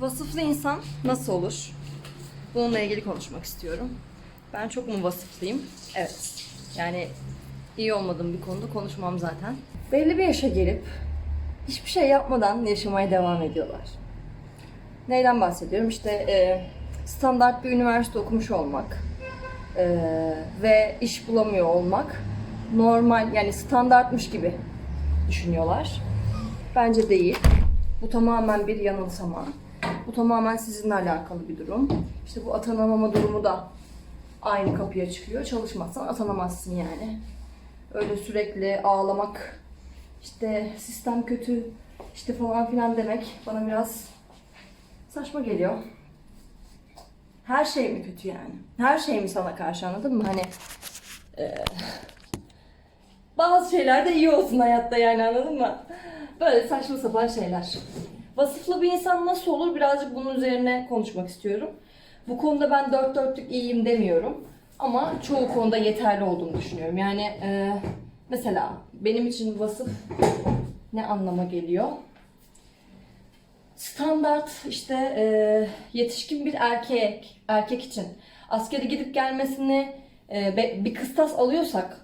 Vasıflı insan nasıl olur? Bununla ilgili konuşmak istiyorum. Ben çok mu vasıflıyım? Evet. Yani iyi olmadığım bir konuda konuşmam zaten. Belli bir yaşa gelip hiçbir şey yapmadan yaşamaya devam ediyorlar. Neyden bahsediyorum? İşte e, standart bir üniversite okumuş olmak e, ve iş bulamıyor olmak normal yani standartmış gibi düşünüyorlar. Bence değil. Bu tamamen bir yanılsama. Bu tamamen sizinle alakalı bir durum. İşte bu atanamama durumu da aynı kapıya çıkıyor. Çalışmazsan atanamazsın yani. Öyle sürekli ağlamak, işte sistem kötü, işte falan filan demek bana biraz saçma geliyor. Her şey mi kötü yani? Her şey mi sana karşı anladın mı? Hani eee, bazı şeyler de iyi olsun hayatta yani anladın mı? Böyle saçma sapan şeyler. Vasıflı bir insan nasıl olur birazcık bunun üzerine konuşmak istiyorum. Bu konuda ben dört dörtlük iyiyim demiyorum. Ama çoğu konuda yeterli olduğunu düşünüyorum. Yani eee, mesela benim için vasıf ne anlama geliyor? standart işte e, yetişkin bir erkek erkek için askere gidip gelmesini e, bir kıstas alıyorsak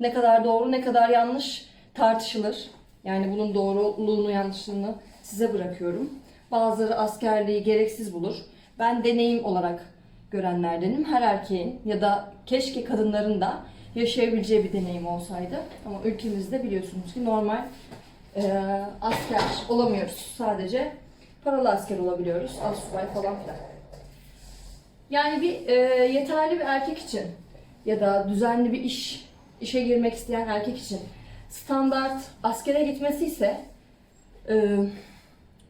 ne kadar doğru ne kadar yanlış tartışılır. Yani bunun doğruluğunu yanlışlığını size bırakıyorum. Bazıları askerliği gereksiz bulur. Ben deneyim olarak görenlerdenim. Her erkeğin ya da keşke kadınların da yaşayabileceği bir deneyim olsaydı. Ama ülkemizde biliyorsunuz ki normal e, asker olamıyoruz. Sadece paralı asker olabiliyoruz. Asubay falan filan. Yani bir e, yeterli bir erkek için ya da düzenli bir iş, işe girmek isteyen erkek için standart askere gitmesi ise e,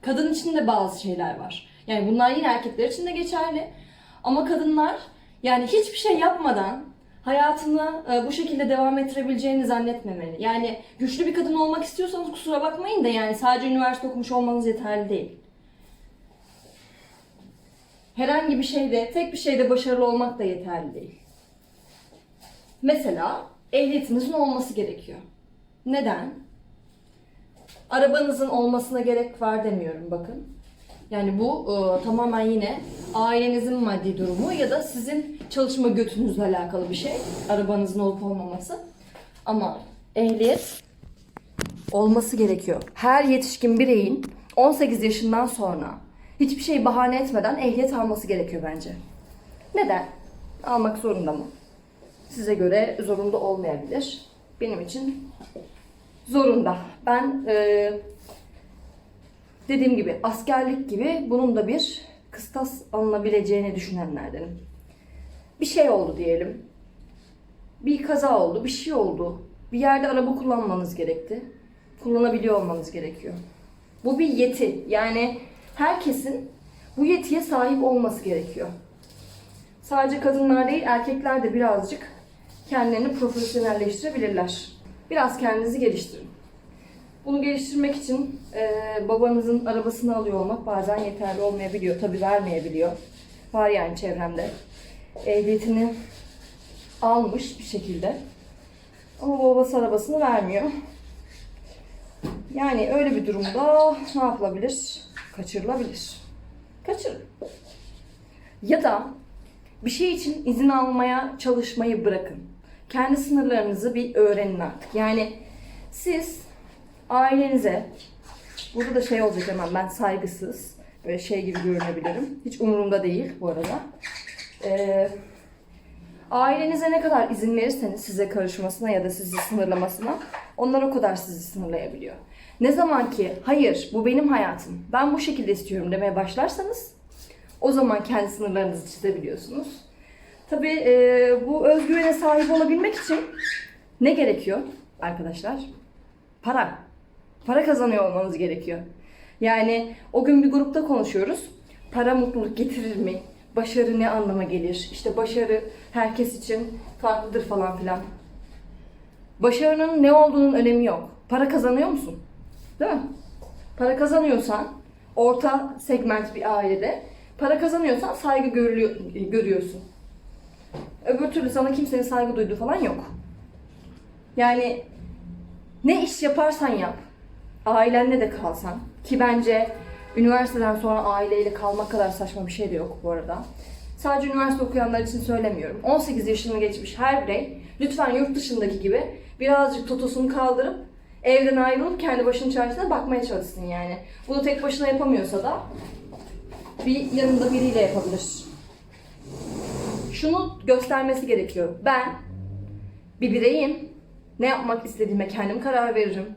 kadın için de bazı şeyler var. Yani bunlar yine erkekler için de geçerli. Ama kadınlar yani hiçbir şey yapmadan hayatını e, bu şekilde devam ettirebileceğini zannetmemeli. Yani güçlü bir kadın olmak istiyorsanız kusura bakmayın da yani sadece üniversite okumuş olmanız yeterli değil. Herhangi bir şeyde, tek bir şeyde başarılı olmak da yeterli değil. Mesela ehliyetinizin olması gerekiyor. Neden? Arabanızın olmasına gerek var demiyorum bakın. Yani bu e, tamamen yine ailenizin maddi durumu ya da sizin çalışma götünüzle alakalı bir şey. Arabanızın olup olmaması. Ama ehliyet olması gerekiyor. Her yetişkin bireyin 18 yaşından sonra hiçbir şey bahane etmeden ehliyet alması gerekiyor bence. Neden? Almak zorunda mı? Size göre zorunda olmayabilir. Benim için zorunda. Ben e, dediğim gibi askerlik gibi bunun da bir kıstas alınabileceğini düşünenlerdenim. Bir şey oldu diyelim. Bir kaza oldu, bir şey oldu. Bir yerde araba kullanmanız gerekti. Kullanabiliyor olmanız gerekiyor. Bu bir yeti. Yani herkesin bu yetiye sahip olması gerekiyor. Sadece kadınlar değil, erkekler de birazcık kendilerini profesyonelleştirebilirler. Biraz kendinizi geliştirin. Bunu geliştirmek için e, babanızın arabasını alıyor olmak bazen yeterli olmayabiliyor. Tabi vermeyebiliyor. Var yani çevremde. Ehliyetini almış bir şekilde. Ama babası arabasını vermiyor. Yani öyle bir durumda ne yapılabilir? Kaçırılabilir. Kaçır. Ya da bir şey için izin almaya çalışmayı bırakın. Kendi sınırlarınızı bir öğrenin artık. Yani siz ailenize burada da şey olacak hemen ben saygısız böyle şey gibi görünebilirim. Hiç umurumda değil bu arada. Ee, ailenize ne kadar izin verirseniz size karışmasına ya da sizi sınırlamasına onlar o kadar sizi sınırlayabiliyor. Ne zaman ki hayır bu benim hayatım ben bu şekilde istiyorum demeye başlarsanız o zaman kendi sınırlarınızı çizebiliyorsunuz. Tabii e, bu özgüvene sahip olabilmek için ne gerekiyor arkadaşlar? Para. Para kazanıyor olmanız gerekiyor. Yani o gün bir grupta konuşuyoruz. Para mutluluk getirir mi? Başarı ne anlama gelir? İşte başarı herkes için farklıdır falan filan. Başarının ne olduğunun önemi yok. Para kazanıyor musun? Değil mi? Para kazanıyorsan orta segment bir ailede para kazanıyorsan saygı görülüyor, görüyorsun. Öbür türlü sana kimsenin saygı duyduğu falan yok. Yani ne iş yaparsan yap, ailenle de kalsan ki bence Üniversiteden sonra aileyle kalmak kadar saçma bir şey de yok bu arada. Sadece üniversite okuyanlar için söylemiyorum. 18 yaşını geçmiş her birey lütfen yurt dışındaki gibi birazcık totosunu kaldırıp evden ayrılıp kendi başının çaresine bakmaya çalışsın yani. Bunu tek başına yapamıyorsa da bir yanında biriyle yapabilir. Şunu göstermesi gerekiyor. Ben bir bireyim. Ne yapmak istediğime kendim karar veririm.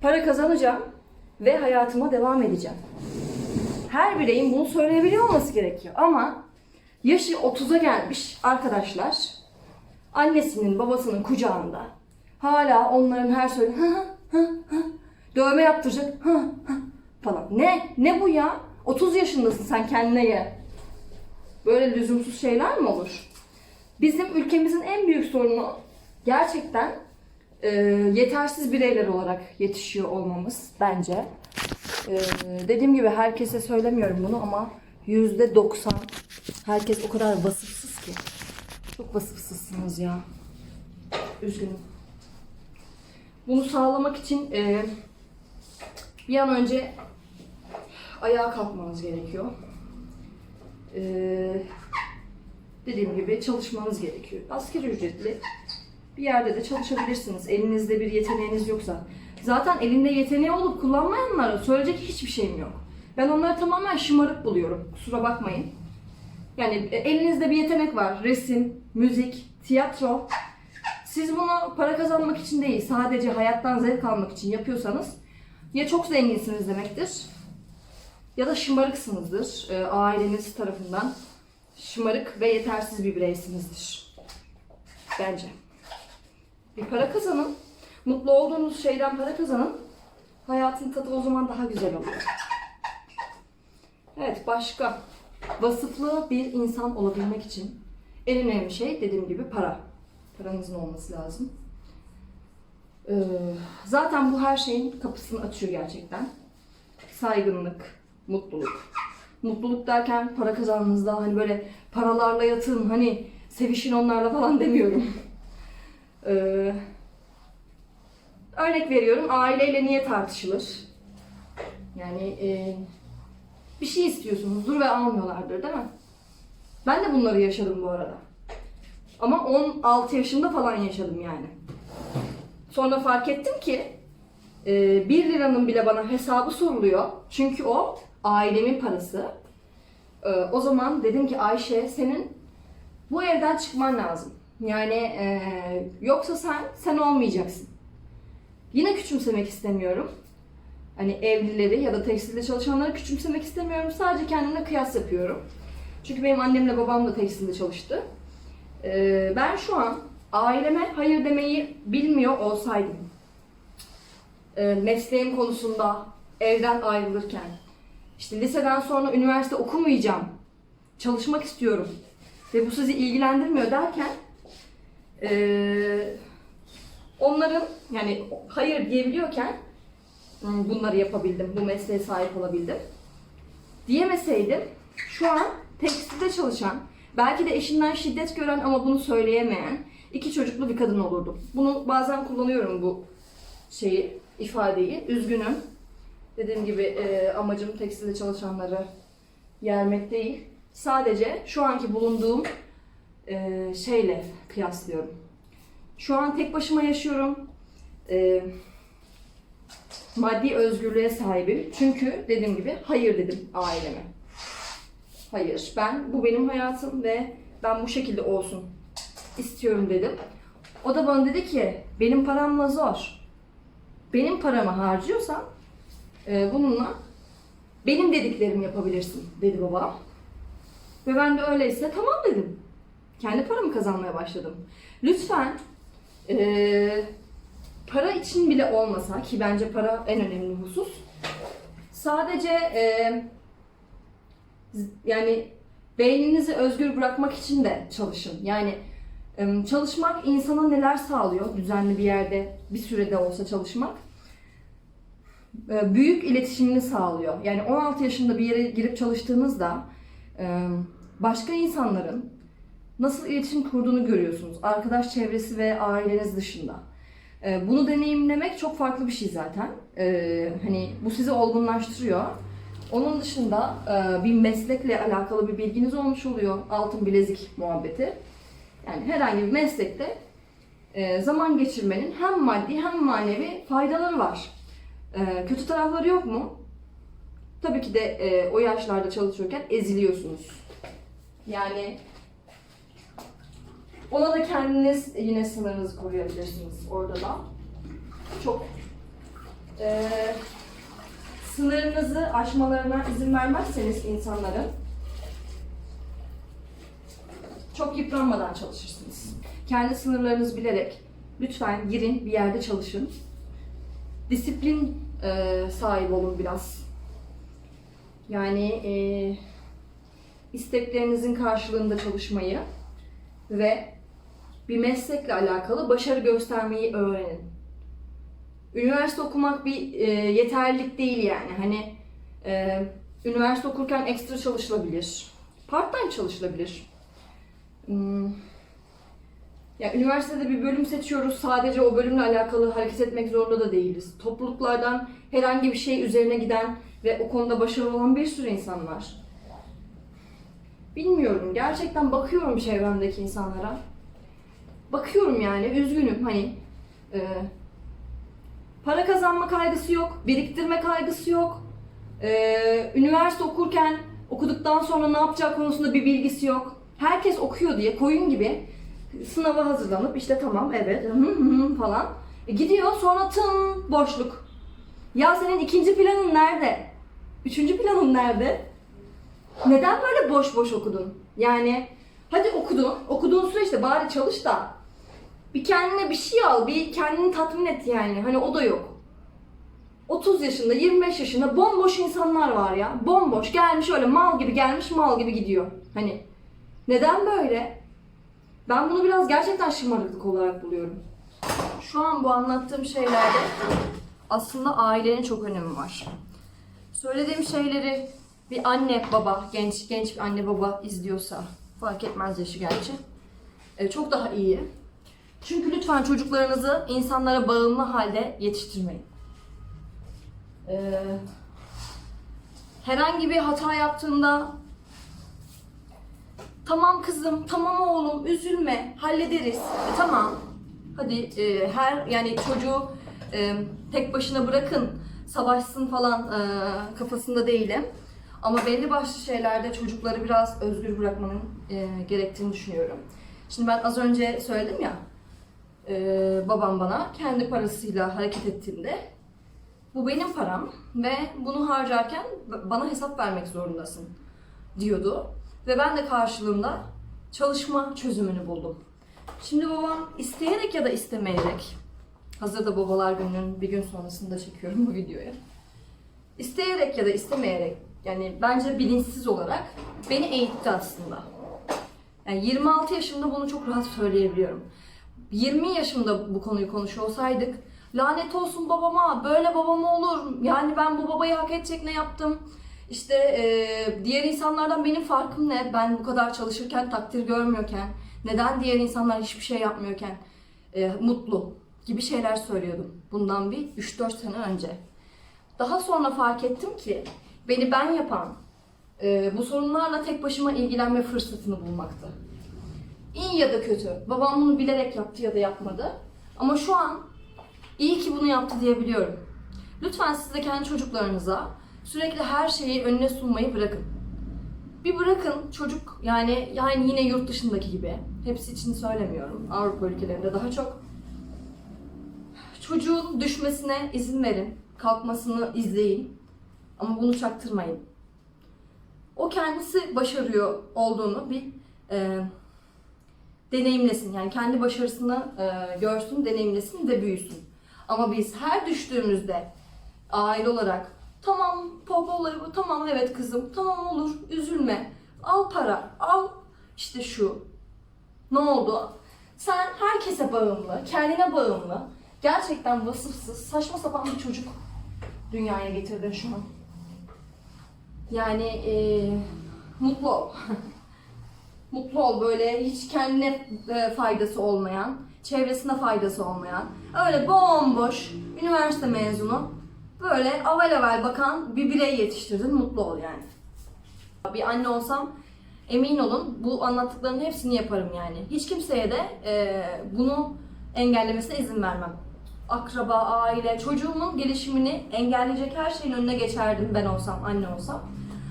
Para kazanacağım ve hayatıma devam edeceğim. Her bireyin bunu söyleyebiliyor olması gerekiyor. Ama yaşı 30'a gelmiş arkadaşlar annesinin babasının kucağında hala onların her söyle hı dövme yaptıracak hı hı falan. Ne? Ne bu ya? 30 yaşındasın sen kendine gel. Böyle lüzumsuz şeyler mi olur? Bizim ülkemizin en büyük sorunu gerçekten e, yetersiz bireyler olarak yetişiyor olmamız bence. E, dediğim gibi herkese söylemiyorum bunu ama yüzde 90 herkes o kadar vasıfsız ki. Çok vasıfsızsınız ya. Üzgünüm. Bunu sağlamak için e, bir an önce ayağa kalkmanız gerekiyor. Ee, dediğim gibi çalışmanız gerekiyor. Asgari ücretli bir yerde de çalışabilirsiniz. Elinizde bir yeteneğiniz yoksa. Zaten elinde yeteneği olup kullanmayanlara söyleyecek hiçbir şeyim yok. Ben onları tamamen şımarık buluyorum. Kusura bakmayın. Yani e, elinizde bir yetenek var. Resim, müzik, tiyatro. Siz bunu para kazanmak için değil, sadece hayattan zevk almak için yapıyorsanız ya çok zenginsiniz demektir ya da şımarıksınızdır. E, aileniz tarafından şımarık ve yetersiz bir bireysinizdir. Bence. Bir para kazanın. Mutlu olduğunuz şeyden para kazanın. Hayatın tadı o zaman daha güzel oluyor. Evet başka. Vasıflı bir insan olabilmek için en önemli şey dediğim gibi para. Paranızın olması lazım. Ee, zaten bu her şeyin kapısını açıyor gerçekten. Saygınlık, mutluluk. Mutluluk derken para kazandığınızda hani böyle paralarla yatın, hani sevişin onlarla falan demiyorum. Ee, örnek veriyorum, aileyle niye tartışılır? Yani e, bir şey istiyorsunuzdur ve almıyorlardır değil mi? Ben de bunları yaşadım bu arada. Ama 16 yaşında falan yaşadım yani. Sonra fark ettim ki e, 1 liranın bile bana hesabı soruluyor. Çünkü o ailemin parası. E, o zaman dedim ki Ayşe senin bu evden çıkman lazım. Yani e, yoksa sen sen olmayacaksın. Yine küçümsemek istemiyorum. Hani evlileri ya da tekstilde çalışanları küçümsemek istemiyorum. Sadece kendimle kıyas yapıyorum. Çünkü benim annemle babam da tekstilde çalıştı. E, ben şu an aileme hayır demeyi bilmiyor olsaydım, e, mesleğim konusunda evden ayrılırken, işte liseden sonra üniversite okumayacağım, çalışmak istiyorum ve bu sizi ilgilendirmiyor derken, e, onların yani hayır diyebiliyorken bunları yapabildim, bu mesleğe sahip olabildim. Diyemeseydim şu an tekstilde çalışan, belki de eşinden şiddet gören ama bunu söyleyemeyen iki çocuklu bir kadın olurdum. Bunu bazen kullanıyorum bu şeyi, ifadeyi. Üzgünüm. Dediğim gibi e, amacım tekstilde çalışanları yermek değil. Sadece şu anki bulunduğum e, şeyle kıyaslıyorum. Şu an tek başıma yaşıyorum. E, maddi özgürlüğe sahibim. Çünkü dediğim gibi hayır dedim aileme. Hayır, ben bu benim hayatım ve ben bu şekilde olsun istiyorum dedim. O da bana dedi ki benim paramla zor. Benim paramı harcıyorsan e, bununla benim dediklerimi yapabilirsin dedi babam. Ve ben de öyleyse tamam dedim. Kendi paramı kazanmaya başladım. Lütfen e, para için bile olmasa ki bence para en önemli husus. Sadece e, yani beyninizi özgür bırakmak için de çalışın. Yani çalışmak insana neler sağlıyor? Düzenli bir yerde bir sürede olsa çalışmak. Büyük iletişimini sağlıyor. Yani 16 yaşında bir yere girip çalıştığınızda başka insanların nasıl iletişim kurduğunu görüyorsunuz. Arkadaş çevresi ve aileniz dışında. Bunu deneyimlemek çok farklı bir şey zaten. Hani bu sizi olgunlaştırıyor. Onun dışında bir meslekle alakalı bir bilginiz olmuş oluyor. Altın bilezik muhabbeti. Yani herhangi bir meslekte e, zaman geçirmenin hem maddi hem manevi faydaları var. E, kötü tarafları yok mu? Tabii ki de e, o yaşlarda çalışıyorken eziliyorsunuz. Yani ona da kendiniz yine sınırınızı koruyabilirsiniz orada da. Çok e, sınırınızı aşmalarına izin vermezseniz insanların çok yıpranmadan çalışırsınız. Kendi sınırlarınızı bilerek lütfen girin bir yerde çalışın. Disiplin e, sahibi olun biraz. Yani e, isteklerinizin karşılığında çalışmayı ve bir meslekle alakalı başarı göstermeyi öğrenin. Üniversite okumak bir e, yeterlilik değil yani. Hani e, üniversite okurken ekstra çalışılabilir. Part time çalışılabilir. Hmm. Ya üniversitede bir bölüm seçiyoruz. Sadece o bölümle alakalı hareket etmek zorunda da değiliz. Topluluklardan herhangi bir şey üzerine giden ve o konuda başarılı olan bir sürü insan var. Bilmiyorum. Gerçekten bakıyorum çevremdeki insanlara. Bakıyorum yani. Üzgünüm. Hani e, para kazanma kaygısı yok. Biriktirme kaygısı yok. E, üniversite okurken okuduktan sonra ne yapacağı konusunda bir bilgisi yok. Herkes okuyor diye koyun gibi sınava hazırlanıp işte tamam evet falan. E, gidiyor sonra tın boşluk. Ya senin ikinci planın nerede? Üçüncü planın nerede? Neden böyle boş boş okudun? Yani hadi okudun, okuduğun süreçte bari çalış da bir kendine bir şey al, bir kendini tatmin et yani. Hani o da yok. 30 yaşında, 25 yaşında bomboş insanlar var ya. Bomboş gelmiş öyle mal gibi gelmiş mal gibi gidiyor. Hani neden böyle? Ben bunu biraz gerçekten şımarıklık olarak buluyorum. Şu an bu anlattığım şeylerde aslında ailenin çok önemi var. Söylediğim şeyleri bir anne baba, genç genç bir anne baba izliyorsa fark etmez yaşı gerçi. e, çok daha iyi. Çünkü lütfen çocuklarınızı insanlara bağımlı halde yetiştirmeyin. Ee, herhangi bir hata yaptığında tamam kızım, tamam oğlum, üzülme, hallederiz. E, tamam. Hadi e, her yani çocuğu e, tek başına bırakın, savaşsın falan e, kafasında değilim. Ama belli başlı şeylerde çocukları biraz özgür bırakmanın e, gerektiğini düşünüyorum. Şimdi ben az önce söyledim ya, e, babam bana kendi parasıyla hareket ettiğinde bu benim param ve bunu harcarken bana hesap vermek zorundasın diyordu. Ve ben de karşılığında çalışma çözümünü buldum. Şimdi babam isteyerek ya da istemeyerek, hazırda babalar gününün bir gün sonrasında çekiyorum bu videoyu. İsteyerek ya da istemeyerek, yani bence bilinçsiz olarak beni eğitti aslında. Yani 26 yaşımda bunu çok rahat söyleyebiliyorum. 20 yaşımda bu konuyu konuşuyor olsaydık lanet olsun babama böyle babama olur yani ben bu babayı hak edecek ne yaptım işte e, diğer insanlardan benim farkım ne ben bu kadar çalışırken takdir görmüyorken neden diğer insanlar hiçbir şey yapmıyorken e, mutlu gibi şeyler söylüyordum bundan bir 3-4 sene önce. Daha sonra fark ettim ki beni ben yapan e, bu sorunlarla tek başıma ilgilenme fırsatını bulmaktı. İyi ya da kötü. Babam bunu bilerek yaptı ya da yapmadı. Ama şu an iyi ki bunu yaptı diyebiliyorum. Lütfen siz de kendi çocuklarınıza sürekli her şeyi önüne sunmayı bırakın. Bir bırakın çocuk yani yani yine yurt dışındaki gibi. Hepsi için söylemiyorum. Avrupa ülkelerinde daha çok. Çocuğun düşmesine izin verin. Kalkmasını izleyin. Ama bunu çaktırmayın. O kendisi başarıyor olduğunu bir e, deneyimlesin. Yani kendi başarısını e, görsün, deneyimlesin ve büyüsün. Ama biz her düştüğümüzde aile olarak tamam baba olayı bu, tamam evet kızım, tamam olur, üzülme, al para, al işte şu. Ne oldu? Sen herkese bağımlı, kendine bağımlı, gerçekten vasıfsız, saçma sapan bir çocuk dünyaya getirdin şu an. Yani e, mutlu ol. mutlu ol böyle hiç kendine e, faydası olmayan, çevresine faydası olmayan, öyle bomboş üniversite mezunu Böyle aval aval bakan bir birey yetiştirdin, mutlu ol yani. Bir anne olsam emin olun bu anlattıklarının hepsini yaparım yani. Hiç kimseye de e, bunu engellemesine izin vermem. Akraba, aile, çocuğumun gelişimini engelleyecek her şeyin önüne geçerdim ben olsam, anne olsam.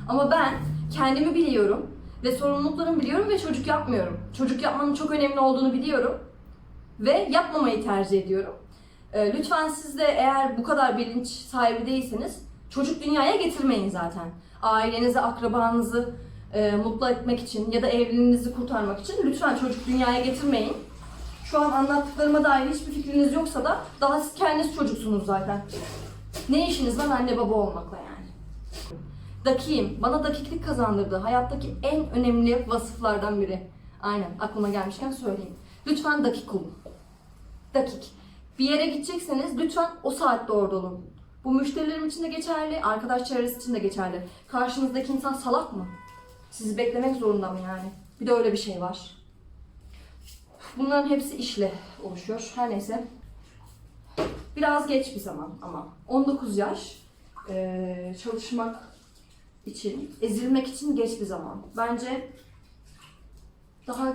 Ama ben kendimi biliyorum ve sorumluluklarımı biliyorum ve çocuk yapmıyorum. Çocuk yapmanın çok önemli olduğunu biliyorum ve yapmamayı tercih ediyorum. Ee, lütfen siz de eğer bu kadar bilinç sahibi değilseniz çocuk dünyaya getirmeyin zaten. Ailenizi, akrabanızı e, mutlu etmek için ya da evliliğinizi kurtarmak için lütfen çocuk dünyaya getirmeyin. Şu an anlattıklarıma dair hiçbir fikriniz yoksa da daha siz kendiniz çocuksunuz zaten. Ne işiniz var anne baba olmakla yani. Dakiyim. Bana dakiklik kazandırdı. Hayattaki en önemli vasıflardan biri. Aynen aklıma gelmişken söyleyeyim. Lütfen dakik olun. Dakik. Bir yere gidecekseniz lütfen o saatte orada olun. Bu müşterilerim için de geçerli, arkadaş çevresi için de geçerli. Karşınızdaki insan salak mı? Sizi beklemek zorunda mı yani? Bir de öyle bir şey var. Bunların hepsi işle oluşuyor. Her neyse. Biraz geç bir zaman ama. 19 yaş. Ee, çalışmak için, ezilmek için geç bir zaman. Bence daha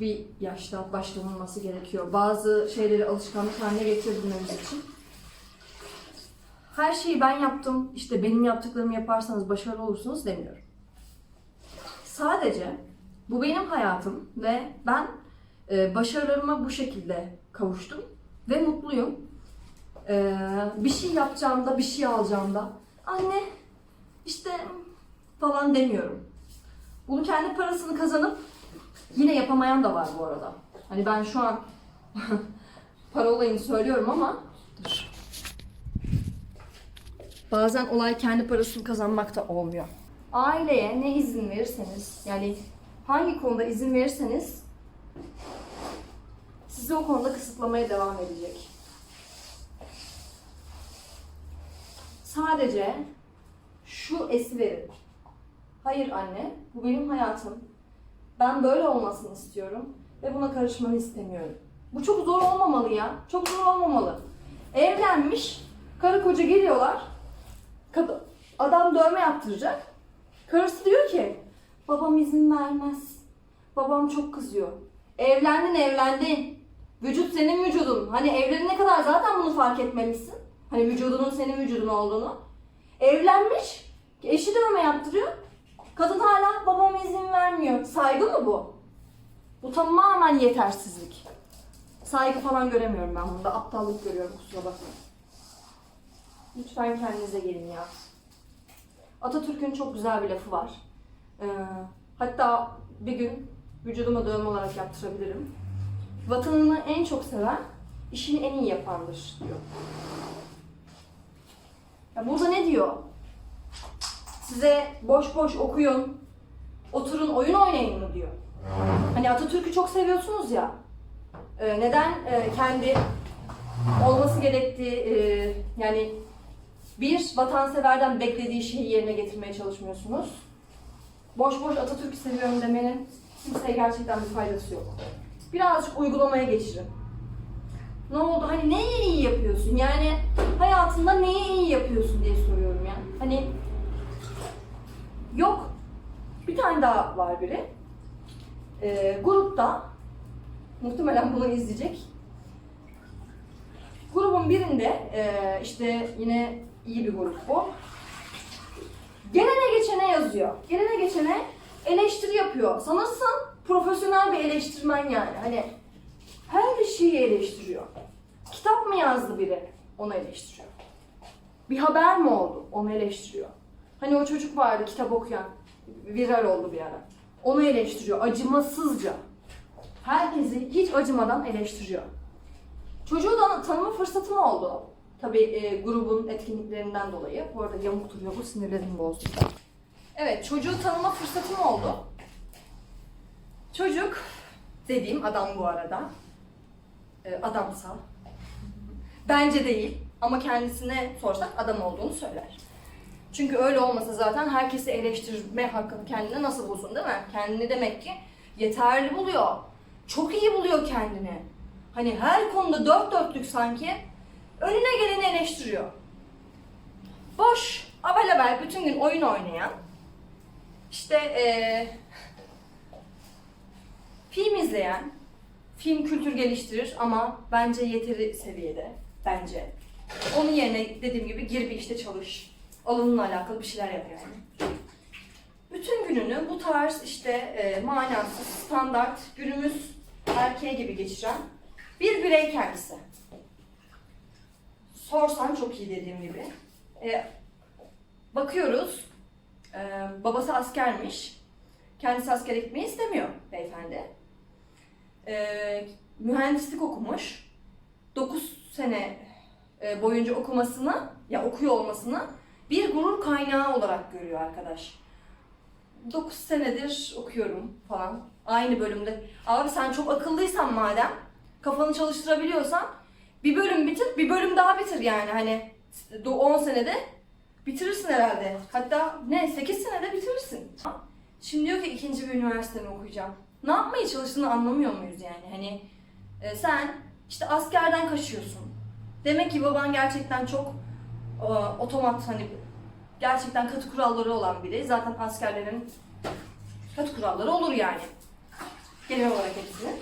bir yaşta başlanılması gerekiyor. Bazı şeyleri alışkanlık haline getirebilmemiz için. Her şeyi ben yaptım, işte benim yaptıklarımı yaparsanız başarılı olursunuz demiyorum. Sadece bu benim hayatım ve ben e, başarılarıma bu şekilde kavuştum ve mutluyum. E, bir şey yapacağımda, bir şey alacağımda anne işte falan demiyorum. Bunu kendi parasını kazanıp yine yapamayan da var bu arada. Hani ben şu an para olayını söylüyorum ama dur. Bazen olay kendi parasını kazanmak da olmuyor. Aileye ne izin verirseniz, yani hangi konuda izin verirseniz sizi o konuda kısıtlamaya devam edecek. Sadece şu esi verin. Hayır anne, bu benim hayatım. Ben böyle olmasını istiyorum ve buna karışmanı istemiyorum. Bu çok zor olmamalı ya. Çok zor olmamalı. Evlenmiş, karı koca geliyorlar. Adam dövme yaptıracak. Karısı diyor ki, babam izin vermez. Babam çok kızıyor. Evlendin evlendin. Vücut senin vücudun. Hani evlenene kadar zaten bunu fark etmemişsin. Hani vücudunun senin vücudun olduğunu. Evlenmiş, eşi dövme yaptırıyor. Kadın hala babam izin vermiyor. Saygı mı bu? Bu tamamen yetersizlik. Saygı falan göremiyorum ben bunda. Aptallık görüyorum kusura bakmayın. Lütfen kendinize gelin ya. Atatürk'ün çok güzel bir lafı var. Ee, hatta bir gün vücuduma dövme olarak yaptırabilirim. Vatanını en çok seven, işini en iyi yapandır diyor. Ya burada ne diyor? Size boş boş okuyun, oturun oyun oynayın mı diyor. Hani Atatürk'ü çok seviyorsunuz ya. e, neden e, kendi olması gerektiği e, yani bir vatanseverden beklediği şeyi yerine getirmeye çalışmıyorsunuz. Boş boş Atatürk'ü seviyorum demenin kimseye gerçekten bir faydası yok. Birazcık uygulamaya geçirin. Ne oldu? Hani neyi iyi yapıyorsun? Yani hayatında neyi iyi yapıyorsun diye soruyorum ya. Hani tane daha var biri. Ee, grupta muhtemelen bunu izleyecek. Grubun birinde e, işte yine iyi bir grup bu. Gelene geçene yazıyor. Gelene geçene eleştiri yapıyor. Sanırsın profesyonel bir eleştirmen yani. Hani her şeyi eleştiriyor. Kitap mı yazdı biri? Onu eleştiriyor. Bir haber mi oldu? Onu eleştiriyor. Hani o çocuk vardı kitap okuyan. Viral oldu bir ara. Onu eleştiriyor. Acımasızca. Herkesi hiç acımadan eleştiriyor. Çocuğu da tanıma fırsatım oldu. Tabii e, grubun etkinliklerinden dolayı. Bu arada yamuk duruyor bu sinirlerimi bozdu. Evet çocuğu tanıma fırsatım oldu. Çocuk dediğim adam bu arada. E, adamsa. Bence değil ama kendisine sorsak adam olduğunu söyler. Çünkü öyle olmasa zaten herkesi eleştirme hakkını kendine nasıl bulsun değil mi? Kendini demek ki yeterli buluyor. Çok iyi buluyor kendini. Hani her konuda dört dörtlük sanki önüne geleni eleştiriyor. boş, abel bütün gün oyun oynayan, işte eee, film izleyen, film kültür geliştirir ama bence yeteri seviyede, bence. Onun yerine dediğim gibi gir bir işte çalış, alanınla alakalı bir şeyler yap yani. Bütün gününü bu tarz işte e, manasız, standart, günümüz erkeği gibi geçiren bir birey kendisi. Sorsan çok iyi dediğim gibi. E, bakıyoruz, e, babası askermiş. Kendisi askere gitmeyi istemiyor beyefendi. E, mühendislik okumuş. 9 sene e, boyunca okumasını, ya okuyor olmasını bir gurur kaynağı olarak görüyor arkadaş. 9 senedir okuyorum falan. Aynı bölümde. Abi sen çok akıllıysan madem, kafanı çalıştırabiliyorsan bir bölüm bitir, bir bölüm daha bitir yani. Hani 10 senede bitirirsin herhalde. Hatta ne 8 senede bitirirsin. Şimdi diyor ki ikinci bir üniversite mi okuyacağım? Ne yapmaya çalıştığını anlamıyor muyuz yani? Hani e, sen işte askerden kaçıyorsun. Demek ki baban gerçekten çok otomat hani gerçekten katı kuralları olan biri. Zaten askerlerin katı kuralları olur yani. Genel olarak hepsinin.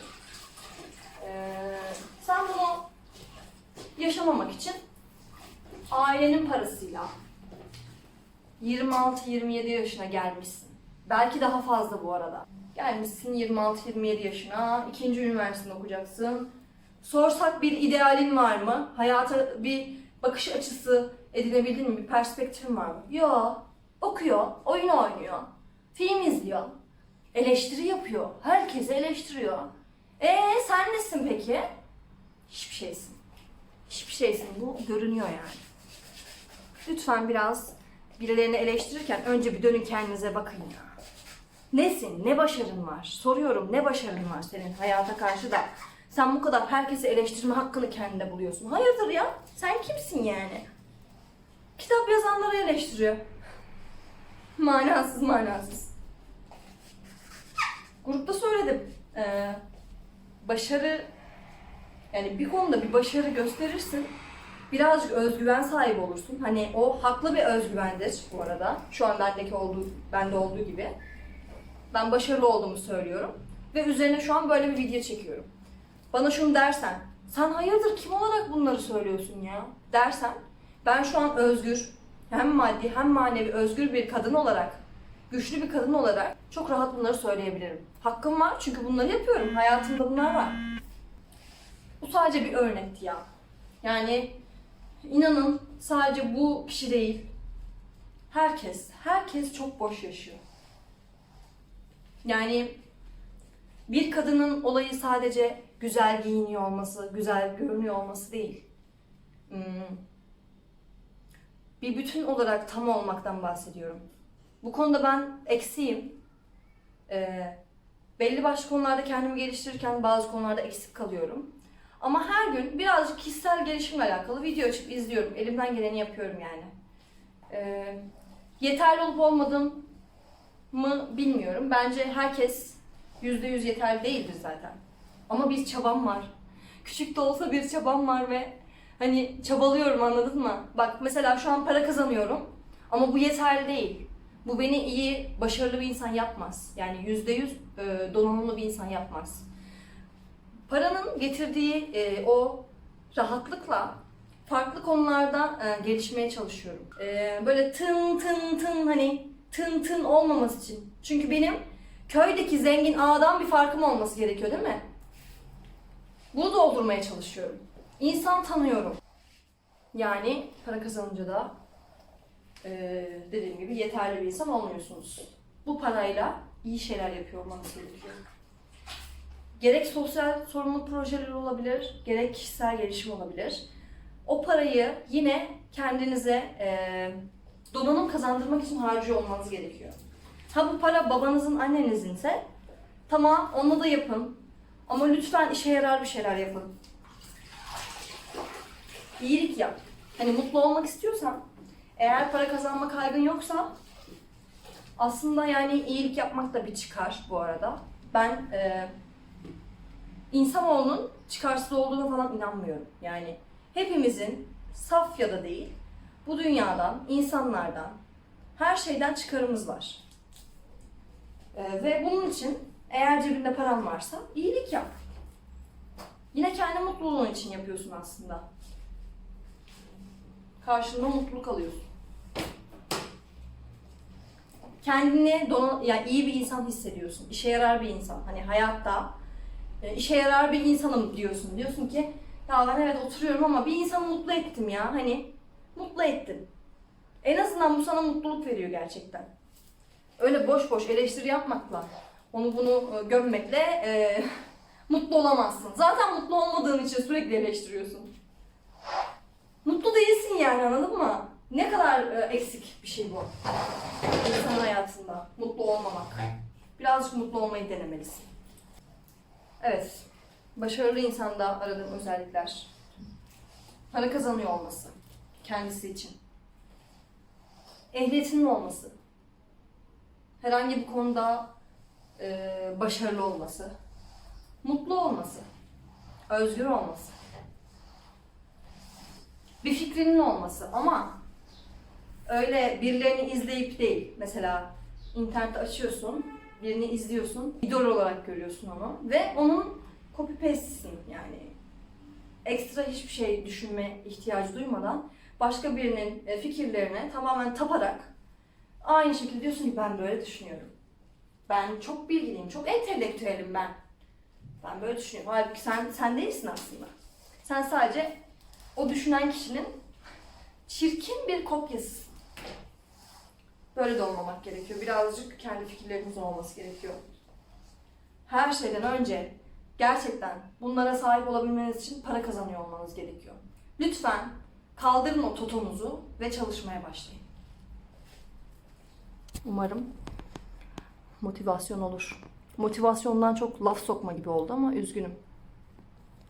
Ee, sen bunu yaşamamak için ailenin parasıyla 26-27 yaşına gelmişsin. Belki daha fazla bu arada. Gelmişsin 26-27 yaşına, ikinci üniversitede okuyacaksın. Sorsak bir idealin var mı? Hayata bir bakış açısı edinebildin mi? Bir perspektifin var mı? Yok. Okuyor, oyun oynuyor, film izliyor, eleştiri yapıyor, herkesi eleştiriyor. Ee sen nesin peki? Hiçbir şeysin. Hiçbir şeysin. Bu görünüyor yani. Lütfen biraz birilerini eleştirirken önce bir dönün kendinize bakın ya. Nesin? Ne başarın var? Soruyorum ne başarın var senin hayata karşı da? Sen bu kadar herkesi eleştirme hakkını kendinde buluyorsun. Hayırdır ya? Sen kimsin yani? Kitap yazanları eleştiriyor. Manasız manasız. Grupta söyledim. Ee, başarı yani bir konuda bir başarı gösterirsin. Birazcık özgüven sahibi olursun. Hani o haklı bir özgüvendir bu arada. Şu an bendeki olduğu, bende olduğu gibi. Ben başarılı olduğumu söylüyorum. Ve üzerine şu an böyle bir video çekiyorum. Bana şunu dersen, sen hayırdır kim olarak bunları söylüyorsun ya dersen, ben şu an özgür, hem maddi hem manevi özgür bir kadın olarak, güçlü bir kadın olarak çok rahat bunları söyleyebilirim. Hakkım var çünkü bunları yapıyorum. Hayatımda bunlar var. Bu sadece bir örnekti ya. Yani inanın sadece bu kişi değil. Herkes, herkes çok boş yaşıyor. Yani bir kadının olayı sadece güzel giyiniyor olması, güzel görünüyor olması değil. Hmm. Bir bütün olarak tam olmaktan bahsediyorum. Bu konuda ben eksiğim. Ee, belli başlı konularda kendimi geliştirirken bazı konularda eksik kalıyorum. Ama her gün birazcık kişisel gelişimle alakalı video açıp izliyorum. Elimden geleni yapıyorum yani. Ee, yeterli olup olmadığım mı bilmiyorum. Bence herkes yüzde yüz yeterli değildir zaten. Ama bir çabam var. Küçük de olsa bir çabam var ve hani çabalıyorum anladın mı? Bak mesela şu an para kazanıyorum ama bu yeterli değil. Bu beni iyi, başarılı bir insan yapmaz. Yani yüzde yüz e, donanımlı bir insan yapmaz. Paranın getirdiği e, o rahatlıkla farklı konularda e, gelişmeye çalışıyorum. E, böyle tın tın tın hani tın tın olmaması için. Çünkü benim köydeki zengin ağadan bir farkım olması gerekiyor değil mi? Bunu doldurmaya çalışıyorum. İnsan tanıyorum. Yani para kazanınca da eee, dediğim gibi yeterli bir insan olmuyorsunuz. Bu parayla iyi şeyler yapıyor olmanız gerekiyor. Gerek sosyal sorumluluk projeleri olabilir, gerek kişisel gelişim olabilir. O parayı yine kendinize eee donanım kazandırmak için harcıyor olmanız gerekiyor. Ha bu para babanızın, annenizinse tamam onu da yapın. Ama lütfen işe yarar bir şeyler yapın. İyilik yap. Hani mutlu olmak istiyorsan, eğer para kazanma kaygın yoksa aslında yani iyilik yapmak da bir çıkar bu arada. Ben e, insanoğlunun çıkarsız olduğuna falan inanmıyorum. Yani hepimizin saf ya da değil, bu dünyadan, insanlardan, her şeyden çıkarımız var. Ee, ve bunun için eğer cebinde paran varsa iyilik yap. Yine kendi mutluluğun için yapıyorsun aslında. Karşında mutluluk alıyorsun. Kendini dona, yani iyi bir insan hissediyorsun. İşe yarar bir insan. Hani hayatta e, işe yarar bir insanım diyorsun. Diyorsun ki ya ben evet oturuyorum ama bir insanı mutlu ettim ya. Hani mutlu ettim. En azından bu sana mutluluk veriyor gerçekten. Öyle boş boş eleştiri yapmakla, onu bunu e, gömmekle e, mutlu olamazsın. Zaten mutlu olmadığın için sürekli eleştiriyorsun. Mutlu değilsin yani anladın mı? Ne kadar e, eksik bir şey bu. İnsanın hayatında mutlu olmamak. Birazcık mutlu olmayı denemelisin. Evet. Başarılı insanda aradığım özellikler. Para kazanıyor olması. Kendisi için. Ehliyetinin olması. Herhangi bir konuda e, başarılı olması. Mutlu olması. Özgür olması. Bir fikrinin olması ama öyle birilerini izleyip değil. Mesela internette açıyorsun, birini izliyorsun, idol olarak görüyorsun onu ve onun copy paste'sin yani. Ekstra hiçbir şey düşünme ihtiyacı duymadan başka birinin e, fikirlerine tamamen taparak aynı şekilde diyorsun ki ben böyle düşünüyorum. Ben çok bilgiliyim, çok entelektüelim ben. Ben böyle düşünüyorum. Halbuki sen, sen değilsin aslında. Sen sadece o düşünen kişinin çirkin bir kopyasısın. Böyle de olmamak gerekiyor. Birazcık kendi fikirlerinizin olması gerekiyor. Her şeyden önce gerçekten bunlara sahip olabilmeniz için para kazanıyor olmanız gerekiyor. Lütfen kaldırın o totonuzu ve çalışmaya başlayın. Umarım motivasyon olur. Motivasyondan çok laf sokma gibi oldu ama üzgünüm.